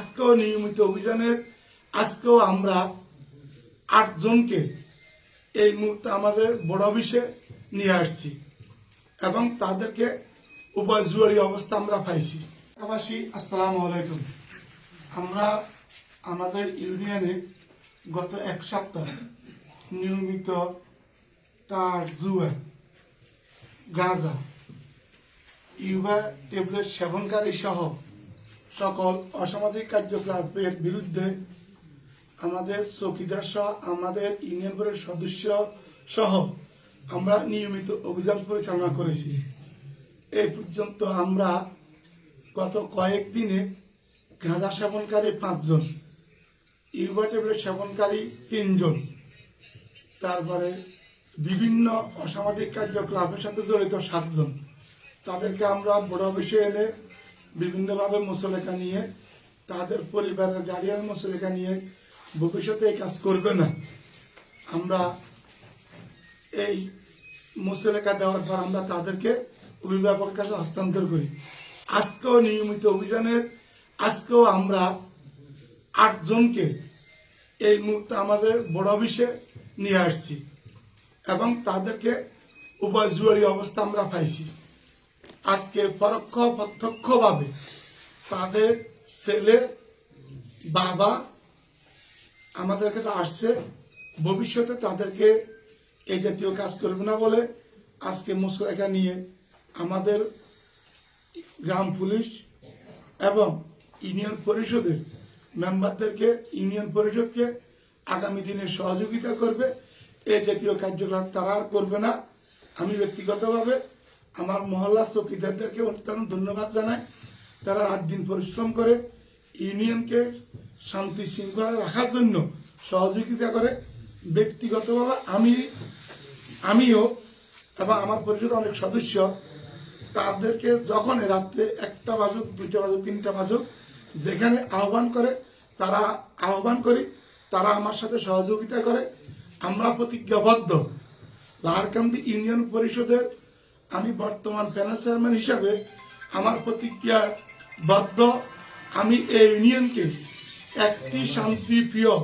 আজকেও নিয়মিত অভিযানের আজকেও আমরা আটজনকে এই মুহূর্তে আমাদের বড় অফিসে নিয়ে আসছি এবং তাদেরকে উপায় জুয়ারি অবস্থা আমরা পাইছি। পাশাপাশি আসসালামু আলাইকুম। আমরা আমাদের ইউনিয়নে গত এক সপ্তাহ নিয়মিত তার জুয়া, গাঁজা ইউবা ট্যাবলেট সেবনকারী সহ সকল অসামাজিক কার্যকলাপের বিরুদ্ধে আমাদের চৌকিদার সহ আমাদের ইউনিয়ন বোর্ডের সদস্য সহ আমরা নিয়মিত অভিযান পরিচালনা করেছি। এই পর্যন্ত আমরা গত কয়েকদিনে গাঁজা সেবনকারী পাঁচজন, ইউবা ট্যাবলেট সেবনকারী তিনজন, তারপরে বিভিন্ন অসামাজিক কার্যকলাপের সাথে জড়িত সাতজন। তাদেরকে আমরা বড় অফিসে এনে বিভিন্নভাবে মুসলেখা নিয়ে, তাদের পরিবারের গার্ডিয়ান মুসলেখা নিয়ে ভবিষ্যতে এই কাজ করবে না। আমরা এই মুসলেখা দেওয়ার পর আমরা তাদেরকে অভিভাবকের কাছে হস্তান্তর করি। আজকেও নিয়মিত অভিযানের আজকেও আমরা আটজনকে এই মুহূর্তে আমাদের বড় অফিসে নিয়ে আসছি এবং তাদেরকে উভয় জুয়ারি অবস্থা আমরা পাইছি। আজকে পরোক্ষ প্রত্যক্ষভাবে তাদের ছেলে, বাবা আমাদের কাছে আসছে। ভবিষ্যতে তাদেরকে এই জাতীয় কাজ করবে না বলে আজকে মুসলেখা নিয়ে আমাদের গ্রাম পুলিশ এবং ইউনিয়ন পরিষদের মেম্বারদেরকে, ইউনিয়ন পরিষদকে আগামী দিনে সহযোগিতা করবে। এই জাতীয় কার্যকলাপ তারা আর করবে না। আমি ব্যক্তিগতভাবে আমার মহল্লা চৌকিদারদেরকে অত্যন্ত ধন্যবাদ জানাই। তারা রাত দিন পরিশ্রম করে ইউনিয়নকে শান্তি শৃঙ্খলা রাখার জন্য সহযোগিতা করে। ব্যক্তিগতভাবে আমি, আমিও এবং আমার পরিষদ অনেক সদস্য, তাদেরকে যখন রাত্রে একটা বাজুক, দুইটা বাজুক, তিনটা বাজুক, যেখানে আহ্বান করে, তারা আহ্বান করি, তারা আমার সাথে সহযোগিতা করে। আমরা প্রতিজ্ঞাবদ্ধ। লাহারকান্দি ইউনিয়ন পরিষদের আমি বর্তমান প্যানেল চেয়ারম্যান হিসাবে আমার প্রতিজ্ঞাবদ্ধ আমি এই ইউনিয়নকে একটি শান্তিপ্রিয়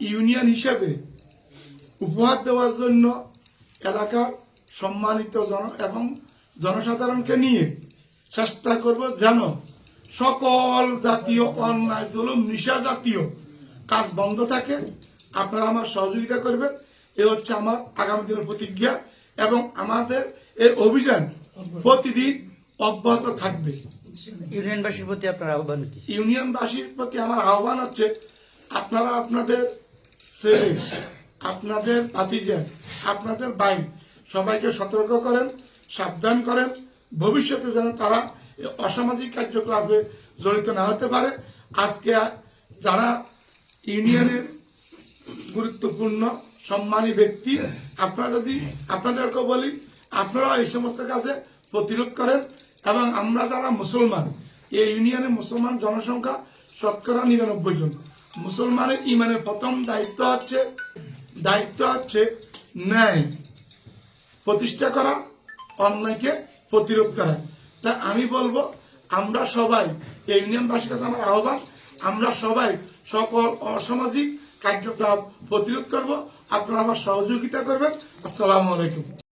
ইউনিয়ন হিসাবে উপহার দেওয়ার জন্য এলাকার সম্মানিত জন এবং জনসাধারণকে নিয়ে চেষ্টা করব যেন সকল জাতীয় অন্যায়, জুলুম, নিশা জাতীয় কাজ বন্ধ থাকে। আপনারা আমার সহযোগিতা করবেন। এ হচ্ছে আমার আগামী দিনের প্রতিজ্ঞা এবং আমাদের এই অভিযান প্রতিদিন অব্যাহত থাকবে। ইউনিয়নবাসীর প্রতি আপনার আহ্বান কি? ইউনিয়নবাসীর প্রতি আমার আহ্বান হচ্ছে আপনারা আপনাদের ছেলে আপনাদের ভাতিজা আপনাদের ভাই সবাইকে সতর্ক করেন সাবধান করেন। ভবিষ্যতে যেন তারা অসামাজিক কার্যকলাপে জড়িত না হতে পারে। আজকে যারা ইউনিয়নের গুরুত্বপূর্ণ সম্মানী ব্যক্তি, আপনারা যদি আপনাদেরকে বলি, আপনারা এই সমস্ত কাজে প্রতিরোধ করেন এবং আমরা যারা মুসলমান, এই ইউনিয়নে মুসলমান জনসংখ্যা শতকরা নিরানব্বই জন। মুসলমানের ইমানের প্রথম দায়িত্ব হচ্ছে দায়িত্ব হচ্ছে ন্যায়। প্রতিষ্ঠা করা, অন্যায়কে প্রতিরোধ করা। তা আমি বলব, আমরা সবাই, এই ইউনিয়নবাসীর কাছে আমার আহ্বান, আমরা সবাই সকল অসামাজিক কার্যকলাপ প্রতিরোধ করব। আপনারা আমার সহযোগিতা করবেন। আসসালামু আলাইকুম।